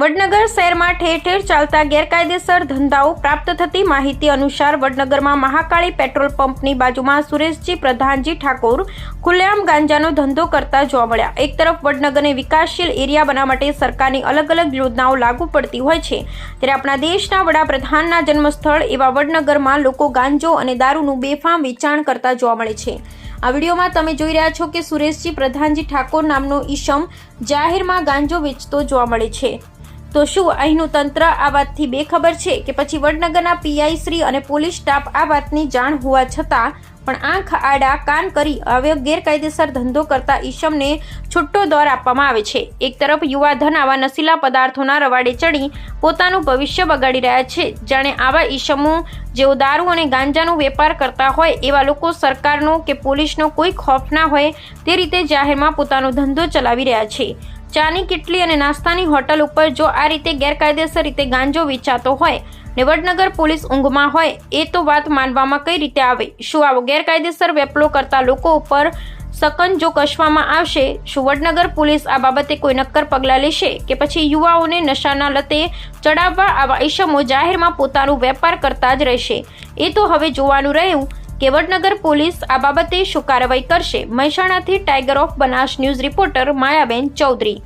વડનગર શહેરમાં ઠેર ઠેર ચાલતા ગેરકાયદેસર ધંધાઓ પ્રાપ્ત થતી માહિતી અનુસાર વડનગરમાં મહાકાળી પેટ્રોલ પંપની બાજુમાં સુરેશજી પ્રધાનજી ઠાકોર ખુલ્લેઆમ ગાંજાનો ધંધો કરતા જોવા મળ્યા. એક તરફ વડનગરને વિકાસશીલ એરિયા બનાવવા માટે સરકારની અલગ અલગ યોજનાઓ લાગુ પડતી હોય છે. ત્યારે આપણા દેશના વડાપ્રધાનના જન્મસ્થળ એવા વડનગરમાં લોકો ગાંજો અને દારૂનું બેફામ વેચાણ કરતા જોવા મળે છે. આ વિડીયોમાં તમે જોઈ રહ્યા છો કે સુરેશજી પ્રધાનજી ઠાકોર નામનો ઈશમ જાહેરમાં ગાંજો વેચતો જોવા મળે છે. તો શું અહીંનું તંત્ર આ વાતથી બેખબર છે કે પછી વડનગરના પીઆઈ શ્રી અને પોલીસ સ્ટાફ આ વાતની જાણ હોવા છતાં પણ આંખ આડા કાન કરી હવે ગેરકાયદેસર ધંધો કરતા ઈશમને છૂટો દોર આપવામાં આવે છે. એક તરફ યુવાધન આવા નશીલા પદાર્થોના રવાડે ચડી પોતાનું ભવિષ્ય બગાડી રહ્યા છે. જાણે આવા ઈશમો જેઓ દારૂ અને ગાંજાનો વેપાર કરતા હોય એવા લોકો સરકારનો કે પોલીસનો કોઈ ખોફ ના હોય તે રીતે જાહેરમાં પોતાનો ધંધો ચલાવી રહ્યા છે. ચાની કિટલી અને નાસ્તાની હોટલ ઉપર જો આ રીતે ગેરકાયદેસર રીતે ગાંજો વેચાતો હોય ને વડનગર પોલીસ ઊંઘમાં હોય, એ તો વાત માનવામાં કઈ રીતે આવે? શું આવો ગેરકાયદેસર વેપલો કરતા લોકો ઉપર સકન જો કસવામાં આવશે, શું વડનગર પોલીસ આ બાબતે કોઈ નક્કર પગલાં લેશે કે પછી યુવાઓને નશાના લતે ચડાવવા આવા ઈસમો જાહેરમાં પોતાનું વેપાર કરતા જ રહેશે? એ તો હવે જોવાનું રહ્યું. કે વડનગર પોલીસ આ બાબતે શું કાર્યવાહી કરશે? મહેસાણાથી tiger of Banas news reporter Mayaben Chaudhary.